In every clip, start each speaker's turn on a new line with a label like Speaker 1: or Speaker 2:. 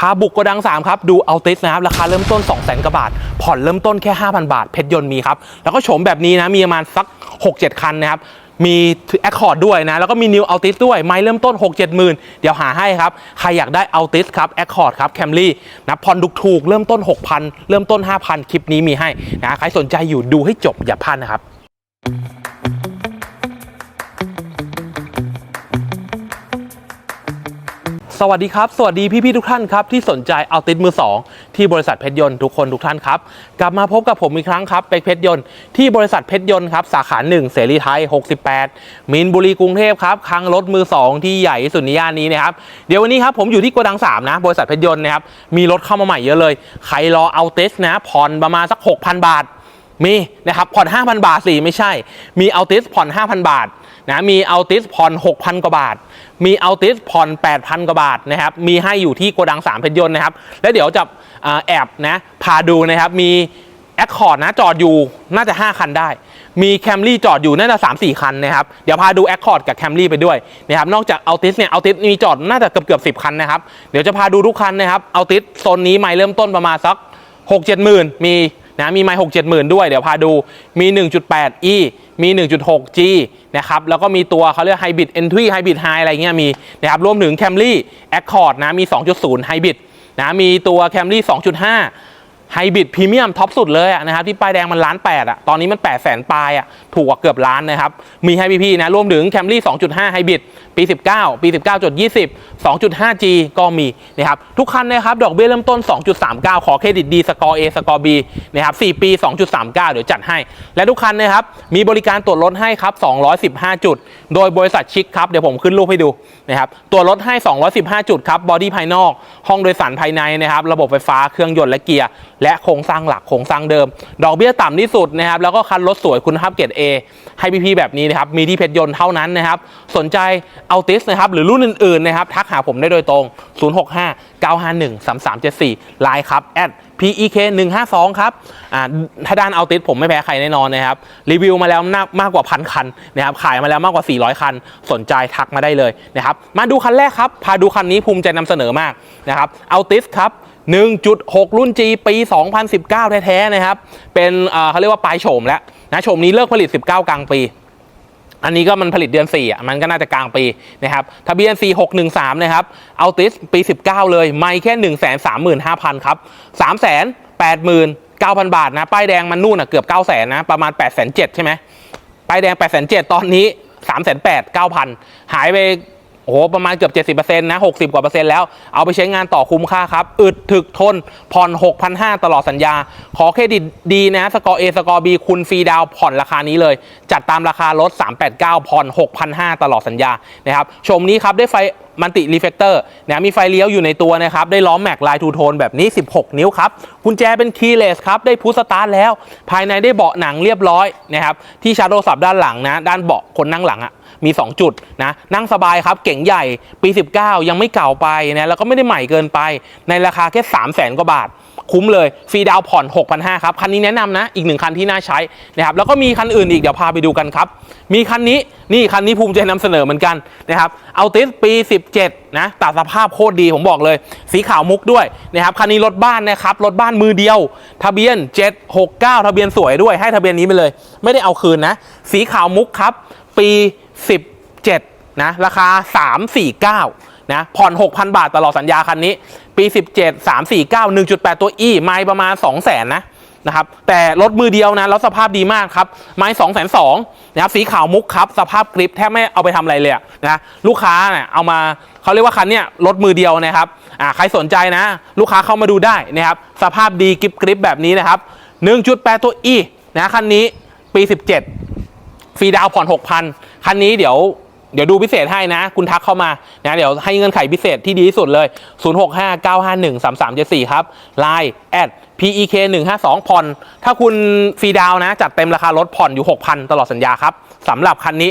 Speaker 1: พาบุกโกดัง 3 ครับ ดูเอาติสนะครับ ราคาเริ่มต้น 2 0 0 0 0กว่าบาท ผ่อนเริ่มต้นแค่ 5,000 บาท เพชรยนต์มีครับ แล้วก็โฉมแบบนี้นะ มีประมาณสัก 6-7 คันนะครับ มีแอคคอร์ดด้วยนะ แล้วก็มีนิวเอัลติสด้วย ไม้เริ่มต้น 6 7หมื่นเดี๋ยวหาให้ครับ ใครอยากได้เอัลติสครับแอคคอร์ดครับแคมรี่นะผ่อนถูกๆเริ่มต้น 6,000 เริ่มต้น 5,000 คลิปนี้มีให้นะใครสนใจอยู่ดูให้จบอย่าพลาดนะครับ สวัสดีครับ สวัสดีพี่ๆทุกท่านครับ ที่สนใจเอาติดมือ 2 ที่บริษัทเพชรยนต์ทุกคนทุกท่านครับ กลับมาพบกับผมอีกครั้งครับเป็กเพชรยนต์ที่บริษัทเพชรยนต์ครับ สาขา 1 เสรีไทย 68มินบุรีกรุงเทพครับคลังรถมือ 2 ที่ใหญ่สุดในย่านนี้นะครับ เดี๋ยววันนี้ครับผมอยู่ที่โกดัง 3 นะ บริษัทเพชรยนต์นะครับมีรถเข้ามาใหม่เยอะเลย ใครรอเอาติสนะผ่อนประมาณสัก 6,000 บาทมีนะครับผ่อน 5,000 บาทสิไม่ใช่ มีเอาติสผ่อน 5,000 บาทนะมีเอาติสผ่อน 6,000 กว่าบาท มีเอาติสผ่อน 8,000 กว่าบาทนะครับ มีให้อยู่ที่โกดัง 3 เพชรยนต์นะครับ แล้วเดี๋ยวจะอแอบนะพาดูนะครับ มีแอคคอร์ดนะจอดอยู่น่าจะ 5 คันได้ มีแคมรี่จอดอยู่น่าจะ 3 4 คันนะครับ เดี๋ยวพาดูแอคคอร์ดกับแคมรี่ไปด้วยนะครับ นอกจากเอาติสเนี่ยเอาติสมีจอดน่าจะเกือบเกือบสิคันนะครับ เดี๋ยวจะพาดูทุกคันนะครับเอาติสโซนนี้ไม่เริ่มต้นประมาณสัก 6 7หมื่นมี นะมีไมค์6 7หมื่นด้วยเดี๋ยวพาดูมี 1.8 e มี 1.6 g นะครับแล้วก็มีตัวเขาเรียกไฮบริด entry ไฮบริดไฮอะไรเงี้ยมีนะครับรวมถึงแคมรี่แอคคอร์ดนะมี 2.0ไฮบริดนะมีตัวแคมรี่2.5 ไฮบริดพรีเมียมท็อปสุดเลยนะครับที่ป้ายแดงมันล้านแปดอะตอนนี้มัน8 0 0แสนปลายอะถูกกว่าเกือบล้านนะครับ มีให้พี่ๆนะรวมถึง Camry 2.5ไฮบริดปี 19 ปี 19.20 2.5G ก็มีนะครับทุกคันนะครับดอกเบี้ยเริ่มต้น 2.39 ขอเครดิตดีสกอร์ A สกอร์ B นะครับ4ปี 2.39 เดี๋ยวจัดให้ และทุกคันนะครับมีบริการตรวจรถให้ครับ 215 จุด โดยบริษัทชิคครับเดี๋ยวผมขึ้นรูปให้ดูนะครับตรวจรถให้ 215 จุดครับบอดี้ภายนอก ห้องโดยสารภายในนะครับระบบไฟฟ้าเครื่องยนต์และเกียร์และโครงสร้างหลักโครงสร้างเดิม ดอกเบี้ยต่ำที่สุดนะครับแล้วก็คันรถสวยคุณภาพเกรด A ให้พี่ๆแบบนี้นะครับมีที่เพชรยนต์เท่านั้นนะครับสนใจเอาติสนะครับหรือรุ่นอื่นๆนะครับทักหาผมได้โดยตรง 065 951 3374ไลน์ครับแอด PEK 152ครับอ่าถ้าด้านเอาติสผมไม่แพ้ใครแน่นอนนะครับ รีวิวมาแล้วมากกว่าพันคันนะครับขายมาแล้วมากกว่า 400 คัน สนใจทักมาได้เลยนะครับมาดูคันแรกครับพาดูคันนี้ภูมิใจนำเสนอมากนะครับเอาติสครับ1.6 รุ่น G ปี 2019 แท้ๆนะครับ เป็นเอ่อเขาเรียกว่าปลายโฉมแล้วนะโฉมนี้เลิกผลิต 19 กลางปี อันนี้ก็มันผลิตเดือน4อะมันก็น่าจะกลางปีนะครับทะเบียน 4613นะครับเอาติสปี 19 เลยไม่แค่ 1 3 5 0 0 0 ครับ 3 8 9,000 บาทนะ ป้ายแดงมันนู่นอะเกือบ 9 0 0 0 0นะประมาณ 8 7 0 0ใช่ไหมป้ายแดง 8 7 0 0ตอนนี้ 3 8 9 0 0 0 หายไป อ้โหประมาณเกือบ 70%นะ 60 กว่าเปอร์เซ็นต์แล้ว เอาไปใช้งานต่อคุ้มค่าครับ อึดถึกทน ผ่อน 6,500 ตลอดสัญญา ขอเครดิตดีนะ สกอร์ A สกอร์ B คุณฟรีดาวผ่อนราคานี้เลย จัดตามราคารถ389 ผ่อน 6,500 ตลอดสัญญานะครับ ชมนี้ครับได้ไฟมันติรีเฟกเตอร์นะมีไฟเลี้ยวอยู่ในตัวนะครับ ได้ล้อมแม็กลายทูโทนแบบนี้ 16 นิ้วครับกุญแจเป็นคีย์เลสครับ ได้พุทสตาร์ทแล้ว ภายในได้เบาะหนังเรียบร้อยนะครับ ที่ชาร์โทรศับด้านหลังนะ ด้านเบาะคนนั่งหลังอะมี 2 จุดนะนั่งสบายครับ เก่งใหญ่ปี 19 ยังไม่เก่าไปนะแล้วก็ไม่ได้ใหม่เกินไปในราคาแค่ 3 0 0แสนกว่าบาท คุ้มเลยฟรีดาวผ่อน 6,500ครับคันนี้แนะนำนะอีกหนึ่งคันที่น่าใช้นะครับแล้วก็มีคันอื่นอีกเดี๋ยวพาไปดูกันครับ มีคันนี้นี่คันนี้ภูมิใจนำเสนอเหมือนกันนะครับเอาติสปี 17 นะตัดสภาพโคตรดีผมบอกเลย สีขาวมุกด้วยนะครับคันนี้รถบ้านนะครับรถบ้านมือเดียว ทะเบียน 769 ทะเบียนสวยด้วยให้ทะเบียนนี้ไปเลย ไม่ได้เอาคืนนะ สีขาวมุกครับ ปี 17นะราคา 349นะผ่อน 6,000 บาทตลอดสัญญาคันนี้ ปี 17 349 1.8 ตัว E ไม้ประมาณ 200,000นะนะครับแต่รถมือเดียวนะแล้วสภาพดีมากครับ ไม้2 2 0 0 0นนะครับสีขาวมุกครับ สภาพกริปแทบไม่เอาไปทำอะไรเลยนะลูกค้าเนี่ยเอามาเขาเรียกว่าคันเนี้ยรถมือเดียวนะครับอ่าใครสนใจนะ ลูกค้าเข้ามาดูได้นะครับสภาพดีกริปกริปแบบนี้นะครับ 1.8 ตัว E นะคันนี้ปี 17 ฟรีดาวผ่อน 6,000 คันนี้เดี๋ยว เดี๋ยวดูพิเศษให้นะ คุณทักเข้ามานะเดี๋ยวให้เงื่อนไขพิเศษที่ดีที่สุดเลย 0659513374 ครับ Line at PEK 152ผ่อน ถ้าคุณฟรีดาวนะ จัดเต็มราคารถผ่อนอยู่ 6,000 ตลอดสัญญาครับสำหรับคันนี้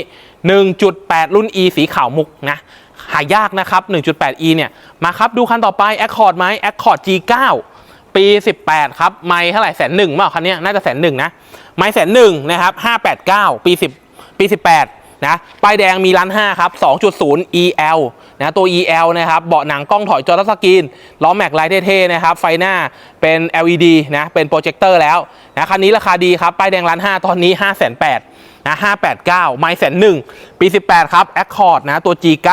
Speaker 1: 1.8 รุ่น E สีขาวมุกนะ หายากนะครับ 1.8 E เนี่ย มาครับดูคันต่อไป Accord ไหม Accord G9 ปี 18 ครับ ไม่เท่าไหร่แสนหนึ่งเปล่าคันนี้น่าจะแสนหนึ่งนะ ไม่แสนหนึ่งนะครับ 589 ปี 10 ปี 18 นะป้ายแดงมีล้านห้าครับ2.0 EL นะตัว EL นะครับเบาะหนังกล้องถอยจอทัชสกรีนล้อแม็กไลท์เท่ๆนะครับไฟหน้าเป็น LED นะเป็นโปรเจคเตอร์แล้วนะคันนี้ราคาดีครับป้ายแดงล้านห้าตอนนี้5 8 0 0 0นะ589 ไมล์แสนหนึ่งปี 18 ครับ Accord นะตัว G9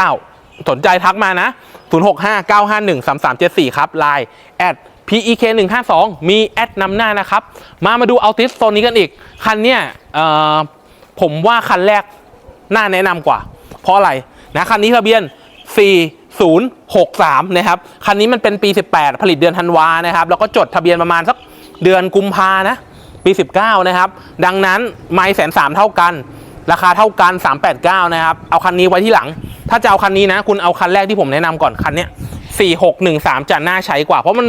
Speaker 1: สนใจทักมานะ 0659513374 ครับไลน์แอด PEK 1 5 2มีแอดนำหน้านะครับ มามาดูอัลติสโซนนี้กันอีก คันเนี้ยผมว่าคันแรก น่าแนะนำกว่า เพราะอะไรนะคันนี้ทะเบียน 4063 นะครับ คันนี้มันเป็นปี 18 ผลิตเดือนธันวานะครับ แล้วก็จดทะเบียนประมาณสักเดือนกุมภานะ ปี 19 นะครับ ดังนั้นไม่แสนสามเท่ากัน ราคาเท่ากัน 389 นะครับ เอาคันนี้ไว้ที่หลัง ถ้าจะเอาคันนี้นะ คุณเอาคันแรกที่ผมแนะนำก่อนคันเนี้ย4613 จะน่าใช้กว่า เพราะมัน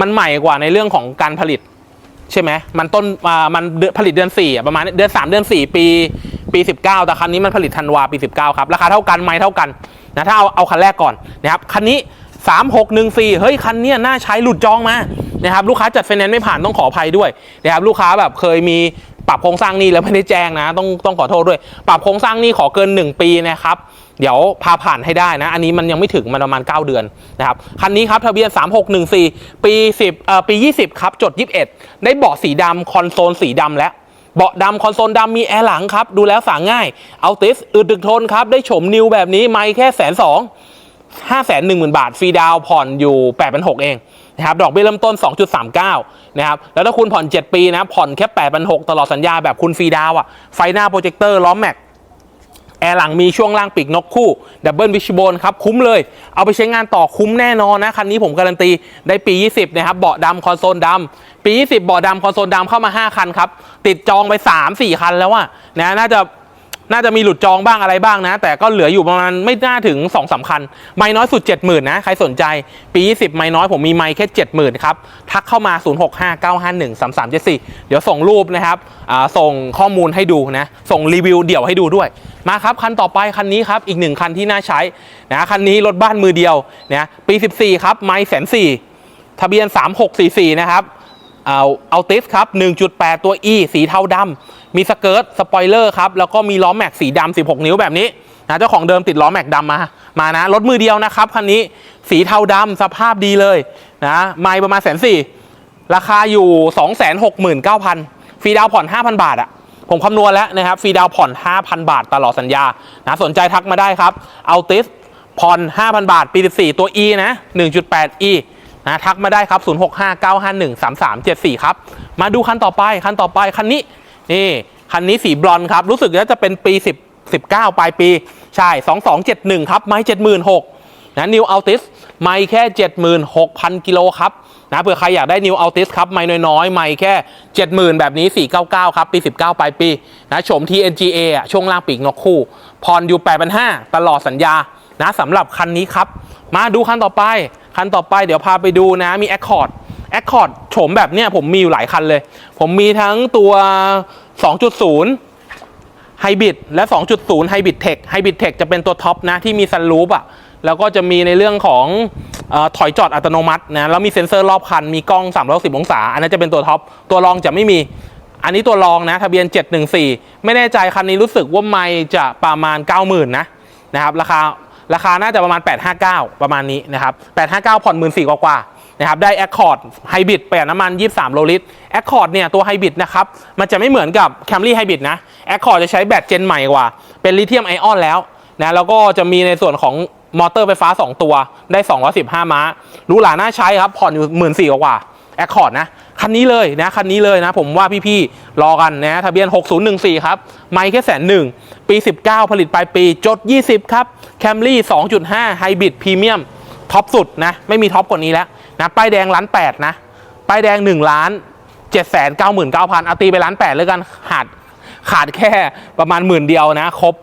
Speaker 1: มันใหม่กว่าในเรื่องของการผลิตใช่ไหมมันต้นอ่ามันผลิตเดือน4อ่ประมาณเดือน 3 เดือน 4 ปี ปี 19 แต่คันนี้มันผลิตธันวาปี 19 ครับ ราคาเท่ากันไหมเท่ากันนะถ้าเอาเอาคันแรกก่อนนะครับคันนี้ 3614 เฮ้ย คันเนี้ยน่าใช้หลุดจองมานะครับลูกค้าจัดไฟแนนซ์ไม่ผ่านต้องขออภัยด้วยนะครับลูกค้าแบบเคยมีปรับโครงสร้างนี้แล้วไม่ได้แจ้งนะ ต้องต้องขอโทษด้วย ปรับโครงสร้างนี้ขอเกิน 1 ปีนะครับเดี๋ยวพาผ่านให้ได้นะ อันนี้มันยังไม่ถึงมันประมาณ 9 เดือนนะครับคันนี้ครับทะเบียน 3614 ปี 10เอ่อปี 20 ครับ จด 21 ได้เบาะสีดำคอนโซลสีดำแล้ว เบาะดำคอนโซลดำมีแอร์หลังครับ ดูแล้วสางง่ายเอาติสอึดดึกทนครับ ได้โฉมนิวแบบนี้ไม่แค่แสนสองห้าแสนหนึ่งหมื่นบาทฟรีดาวผ่อนอยู่แปดพันหกเองนะครับดอกเบี้ยเริ่มต้น 2.39 นะครับ แล้วถ้าคุณผ่อน 7 ปีนะ ผ่อนแค่8ปดพันหกตลอดสัญญาแบบคุณฟรีดาวอะไฟหน้าโปรเจคเตอร์ล้อมแม็ก แอร์หลังมีช่วงล่างปีกนกคู่ดับเบิลวิชโบนครับคุ้มเลย เอาไปใช้งานต่อคุ้มแน่นอนนะ คันนี้ผมการันตีได้ปี 20 นะครับ เบาะดำคอนโซลดำปี 20 เบาะดำคอนโซลดำเข้ามา 5 คันครับ ติดจองไป 3-4 คันแล้วอะนะน่าจะ น่าจะมีหลุดจองบ้างอะไรบ้างนะ แต่ก็เหลืออยู่ประมาณไม่น่าถึง2-3สามคัน ไม่น้อยสุด 70,000 นะ ใครสนใจปี 20 ไม่น้อยผมมีไม่แค่ 70,000 ครับ ทักเข้ามา 0659513374 เดี๋ยวส่งรูปนะครับส่งข้อมูลให้ดูนะ ส่งรีวิวเดี่ยวให้ดูด้วย มาครับ คันต่อไปคันนี้ครับ อีกหนึ่งคันที่น่าใช้นะคันนี้รถบ้านมือเดียวนะปี 14 ครับไม่แสนสี่ทะเบียน 3644 นะครับเอาเอาติสครับ 1.8 ตัว E สีเทาดำ มีสเกิร์ตสปอยเลอร์ครับแล้วก็มีล้อแม็กสีดำ16 นิ้วแบบนี้นะเจ้าของเดิมติดล้อแม็กดำมามานะรถมือเดียวนะครับคันนี้สีเทาดำสภาพดีเลยนะไม่ประมาณแสนสี่ราคาอยู่ 269,000ฟรีดาวผ่อน 5,000 บาทอะผมคำนวณแล้วนะครับฟรีดาวผ่อน 5,000 บาทตลอดสัญญานะสนใจทักมาได้ครับเอาติสผ่อน 5,000 บาท ปี 14 ตัว E นะ 1.8 E นะทักมาได้ครับ 0659513374 ครับ มาดูคันต่อไป คันต่อไป คันนี้ นี่คันนี้สีบรอนครับ รู้สึกว่าจะเป็นปี 10 19 ปลายปี ใช่ 2271 ครับ ไม่ 76,000นะ New Altis ไม่แค่ 76,000 กิโลครับนะเผื่อใครอยากได้ New Altis ครับ ไม่น้อยๆ ไม่แค่ 70,000 แบบนี้ 499 ครับ ปี 19 ปลายปีนะโฉม TNGA อะช่วงล่างปีกนกคู่พรอยู่ 8,500 ตลอดสัญญานะสำหรับคันนี้ครับ มาดูคันต่อไป คันต่อไปเดี๋ยวพาไปดูนะมี Accord Accord โฉมแบบเนี้ยผมมีอยู่หลายคันเลย ผมมีทั้งตัว 2.0 ไฮบริดและ 2.0 ไฮบริดเทคไฮบริดเทคจะเป็นตัวท็อปนะที่มีซันรูปอะแล้วก็จะมีในเรื่องของอถอยจอดอัตโนมัตินะแล้วมีเซ็นเซอร์รอบคัน มีกล้อง 360 องศา อันนั้นจะเป็นตัวท็อป ตัวรองจะไม่มี อันนี้ตัวรองนะทะเบียน 714 ไม่แน่ใจคันนี้รู้สึกว่าไม่จะประมาณ 90,000 นะนะครับราคาราคาน่าจะประมาณ 859 ประมาณนี้นะครับ 859 ผ่อน 1 4 0 0 0กว่า นะครับได้ Accord ไฮบริดประหยัดน้ำมัน 23 โลลิตร Accord เนี่ยตัวไฮบริดนะครับมันจะไม่เหมือนกับ Camry Hybrid นะ Accord จะใช้แบตเจนใหม่กว่า เป็นลิเธียมไอออนแล้วนะแล้วก็จะมีในส่วนของมอเตอร์ไฟฟ้า 2 ตัวได้ 215 ม้ารู้หลาน่าใช้ครับผ่อนอยู่1 4 0 0 0กว่าๆ Accord นะคันนี้เลยนะคันนี้เลยนะ ผมว่าพี่ๆรอกันนะทะเบียน 6014 ครับ ไม่แค่แสนหนึ่งปี 19 ผลิตปลายปี จด 20 ครับ Camry 2.5 Hybrid Premium ท็อปสุดนะ ไม่มีท็อปกว่านี้แล้ว นะป้ายแดงล้านแปดนะป้ายแดง1ล้าน7แสน9 9 0 0 0เก้าพันเอาตีไปล้านแปดเลยกันขาดขาดแค่ประมาณหมื่นเดียวนะ ครบ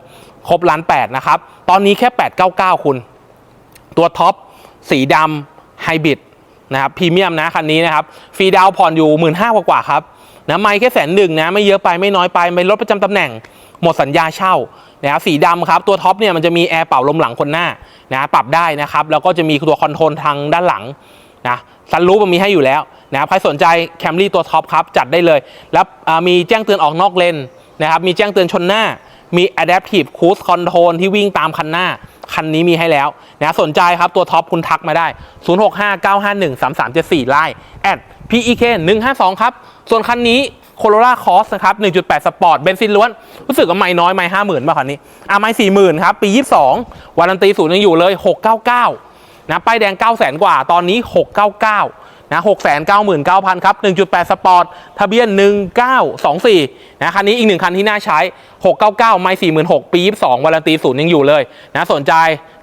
Speaker 1: ครบล้านแปดนะครับ ตอนนี้แค่899คุณ ตัวท็อปสีดำไฮบริดนะครับพรีเมียมนะคันนี้นะครับฟรีดาวน์ผ่อนอยู่1 5ื่นห้ากว่าครับนะไม่แค่แสนหนึ่งนะไม่เยอะไปไม่น้อยไปไม่ลดประจำตำแหน่งหมดสัญญาเช่านะครับสีดำครับตัวท็อปเนี่ยมันจะมีแอร์เป่าลมหลังคนหน้านะปรับได้นะครับแล้วก็จะมีตัวคอนโทรลทางด้านหลัง นะซันรูปมันมีให้อยู่แล้วนะครับใครสนใจแคมรี่ตัวท็อปครับจัดได้เลย แล้วมีแจ้งเตือนออกนอกเลนนะครับมีแจ้งเตือนชนหน้า มี Adaptive Cruise Control ที่วิ่งตามคันหน้า คันนี้มีให้แล้วนะสนใจครับตัวท็อปคุณทักมาได้ 0659513374 ไลน์ at PEK 152 ครับ ส่วนคันนี้ Corolla Cross นะครับ 1.8 Sport เบนซินล้วน รู้สึกว่าไม่น้อยไม่50,000ป่ะคันนี้ อะไม่40,000ครับ ปี 22วารันตีศูนย์ยังอยู่เลย 699 นะป้ายแดง 900,000กว่าตอนนี้ 699นะ699,000 ครับ 1.8 สปอร์ต ทะเบียน 1924 นะคันนี้อีกหนึ่งคันที่น่าใช้ 699 ไม่ 46,000 ปี 22วารันตีศูนย์ยังอยู่เลยนะสนใจ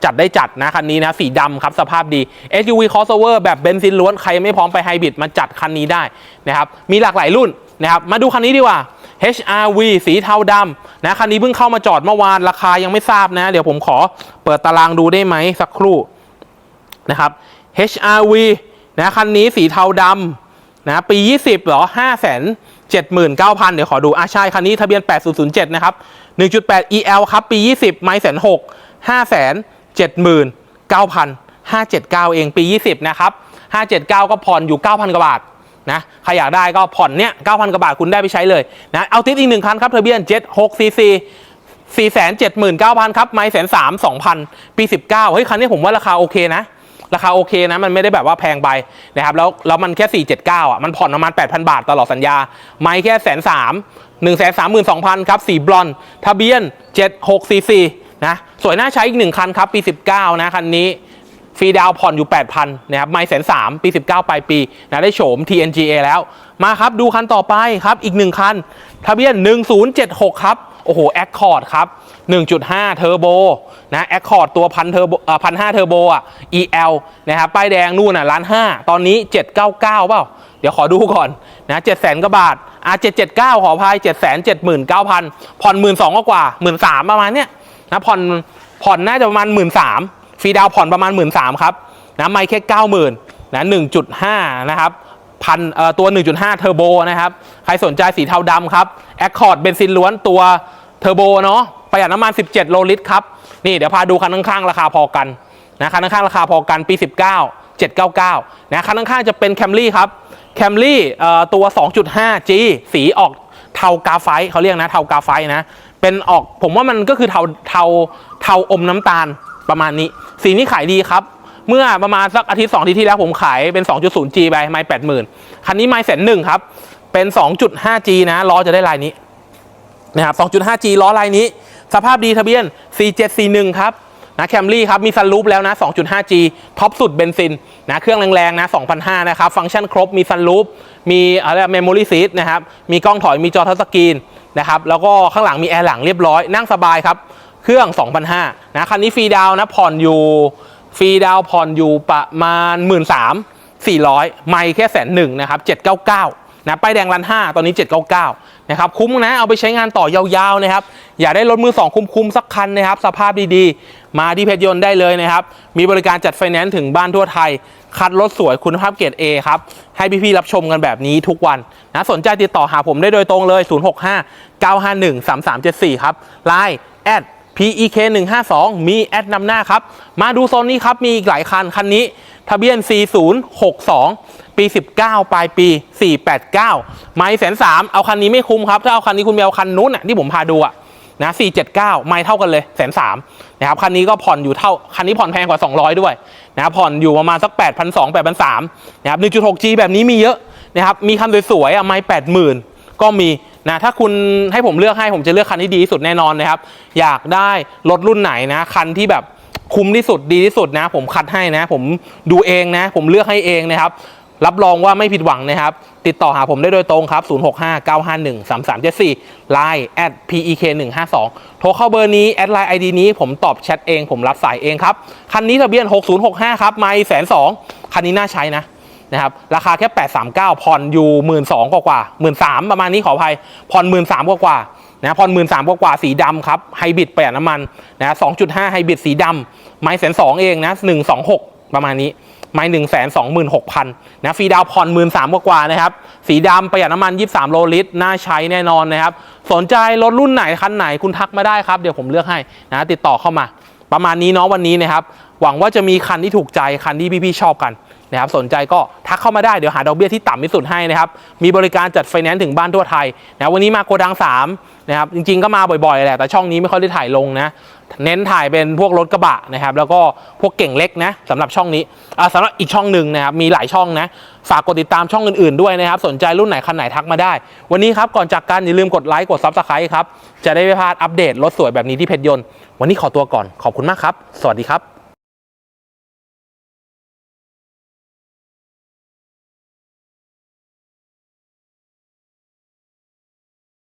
Speaker 1: จัดได้จัดนะคันนี้นะสีดำครับสภาพดี SUV crossover แบบเบนซินล้วน ใครไม่พร้อมไปไฮบริดมาจัดคันนี้ได้นะครับมีหลากหลายรุ่นนะครับมาดูคันนี้ดีกว่า HRV สีเทาดำนะคันนี้เพิ่งเข้ามาจอดเมื่อวานราคายังไม่ทราบนะ เดี๋ยวผมขอเปิดตารางดูได้ไหมสักครู่ นะครับ HRV นะคันนี้สีเทาดำนะปี 20เหรอ5 7 9 0 0 0 เดี๋ยวขอดูอะใช่ คันนี้ทะเบียน 8007 นะครับ 1.8 EL ครับ ปี 20 ไม่แสนหก5 7 9 0 0 579เองปี 20 นะครับ 579 ก็ผ่อนอยู่ 9,000 กว่าบาทนะใครอยากได้ก็ผ่อนเนี้ย9,000 กว่าบาทคุณได้ไปใช้เลยนะเอาติดอีกหนึ่งคันครับทะเบียน 76 cc 479,000 ครับ ไม่แสนสาม2,000ปี 19 เฮ้ย คันนี้ผมว่าราคาโอเคนะ ราคาโอเคนะมันไม่ได้แบบว่าแพงไปนะครับแล้วแล้วมันแค่ 479อะมันผ่อนประมาณ 8,000 บาทตลอดสัญญา ไม่แค่แสนสามหนึ่งแสนสามหมื่นสองพันครับสีบลอนด์ทะเบียน76 cc นะสวยน่าใช้อีกหนึ่งคันครับปี 19 นะคันนี้ฟรีดาวผ่อนอยู่ 8,000นะครับไม่แสนสามปี 19 ปลายปีนะได้โฉม TNGA แล้ว มาครับดูคันต่อไปครับอีกหนึ่งคัน ทะเบียน 1076 ครับ โอ้โหแอคคอร์ดครับ 1.5 เทอร์โบนะแอคคอร์ดตัวพันเทอร์โบพันห้าเทอร์โบอะ EL นะครับป้ายแดงนู่นน่ะล้านห้าตอนนี้ 799เปล่าเดี๋ยวขอดูก่อนนะ7 0 0 0 0 0กว่าบาทอะ779ขออภัย7 7 9 0 0 0ผ่อน12,000กว่า13,000ประมาณเนี้ยนะผ่อนผ่อนน่าจะประมาณ13,000ฟรีดาวผ่อนประมาณ13,000ครับนะไม่แค่90,000นะ1.5นะครับพันเอ่อตัว 1.5 เทอร์โบนะครับ ใครสนใจสีเทาดำครับ Accord เบนซินล้วนตัว เทอร์โบเนาะประหยัดน้ำมัน 17 โลลิตรครับ นี่เดี๋ยวพาดูคันข้างๆ ราคาพอกันนะคันข้างๆ ราคาพอกันปี 19 799นะคันข้างๆจะเป็น Camry ครับ Camry เอ่ตัว 2.5G สีออกเทากาไฟเขาเรียกนะเทากาไฟนะเป็นออกผมว่ามันก็คือเทาเทาเทาอมน้ำตาลประมาณนี้ สีนี้ขายดีครับ เมื่อประมาณสักอาทิตย์2อาทิตย์ที่แล้วผมขายเป็น 2.0G ไปไม่80,000คันนี้ไม่แสนหนึ่งครับ เป็น 2.5G นะล้อจะได้ลายนี้ นะครับ 2.5G ล้อลายนี้ สภาพดีทะเบียน 4741 ครับนะแคมรี่ครับ มีซันรูปแล้วนะ 2.5G ท็อปสุดเบนซินนะเครื่องแรงๆนะ2,500นะครับ ฟังก์ชันครบมีซันรูปมีอะไรเมมโมรี่ซีทนะครับ มีกล้องถอยมีจอทัชสกรีนนะครับ แล้วก็ข้างหลังมีแอร์หลังเรียบร้อย นั่งสบายครับ เครื่อง2,500นะคันนี้ฟรีดาวนะผ่อนอยู่ฟรีดาวผ่อนอยู่ประมาณ 13,400 ไม่แค่แสนหนึ่งนะครับ799นะป้ายแดงรัน5ตอนนี้ 799 นะครับคุ้มนะเอาไปใช้งานต่อยาวๆนะครับอยากได้รถมือ2คุ้มๆสักคันนะครับ สภาพดีๆ มาที่เพชรยนต์ได้เลยนะครับ มีบริการจัดไฟแนนซ์ถึงบ้านทั่วไทย คัดรถสวยคุณภาพเกรด A ครับ ให้พี่ๆรับชมกันแบบนี้ทุกวันนะสนใจติดต่อหาผมได้โดยตรงเลย 065 951 3374 ครับไลน์แอด PEK 152มีแอดนำหน้าครับ มาดูโซนนี้ครับ มีอีกหลายคัน คันนี้ ทะเบียน 4062 ปี 19 ปลายปี 489 ไม้แสนสามเอาคันนี้ไม่คุ้มครับ ถ้าเอาคันนี้คุณไปเอาคันนู้นน่ะที่ผมพาดูอะนะ479 ไม้เท่ากันเลยแสนสามนะครับคันนี้ก็ผ่อนอยู่เท่า คันนี้ผ่อนแพงกว่า 200 ด้วยนะครับผ่อนอยู่ประมาณสัก 8,200 8,300นะครับ 1.6G แบบนี้มีเยอะนะครับมีคันสวยๆอะไม้80,000 ก็มีนะถ้าคุณให้ผมเลือกให้ผมจะเลือกคันที่ดีที่สุดแน่นอนนะครับ อยากได้รถรุ่นไหนนะคันที่แบบคุ้มที่สุดดีที่สุดนะ ผมคัดให้นะ ผมดูเองนะ ผมเลือกให้เองนะครับ รับรองว่าไม่ผิดหวังนะครับ ติดต่อหาผมได้โดยตรงครับ 0659513374 Line at pek152 โทรเข้าเบอร์นี้แอดไลน์ ID นี้ผมตอบแชทเอง ผมรับสายเองครับ คันนี้ทะเบียน 6065 ครับ ไม่แสนสองคันนี้น่าใช้นะ นะครับราคาแค่ 839ผ่อนอยู่1 2ื่นกว่ากว่าหมื่นสามประมาณนี้ขออภัยผ่อน1 3ื่นกว่ากว่านะผ่อน1 3ื่นกว่ากว่าสีดำครับไฮบริดประหยัดน้ำมันนะ2.5ไฮบริดสีดำไม้แสนสองเองนะ126ประมาณนี้ไม้หนึ่งแสนสองหมื่นหกพันนะฟรีดาวผ่อนหมื่นสามกว่าๆนะครับ สีดำประหยัดน้ำมัน23โลลิตร น่าใช้แน่นอนนะครับ สนใจรถรุ่นไหน คันไหนคุณทักมาได้ครับ เดี๋ยวผมเลือกให้นะติดต่อเข้ามา ประมาณนี้เนาะวันนี้นะครับ หวังว่าจะมีคันที่ถูกใจ คันที่พี่ๆชอบกัน นะครับสนใจก็ทักเข้ามาได้เดี๋ยวหาดอกเบี้ยที่ต่ำที่สุดให้นะครับมีบริการจัดไฟแนนซ์ถึงบ้านทั่วไทยนะวันนี้มาโกดัง3นะครับจริงๆก็มาบ่อยๆแหละแต่ช่องนี้ไม่ค่อยได้ถ่ายลงนะเน้นถ่ายเป็นพวกรถกระบะนะครับแล้วก็พวกเก่งเล็กนะสำหรับช่องนี้อ่าสำหรับอีกช่องหนึ่งนะครับมีหลายช่องนะฝากกดติดตามช่องอื่นๆด้วยนะครับสนใจรุ่นไหนคันไหนทักมาได้ วันนี้ครับก่อนจากกันอย่าลืมกดไลค์กดซับสไครต์ครับจะได้ไม่พลาดอัปเดตรถสวยแบบนี้ที่เพชรยนต์วันนี้ขอตัวก่อนขอบคุณมากครับ สวัสดีครับ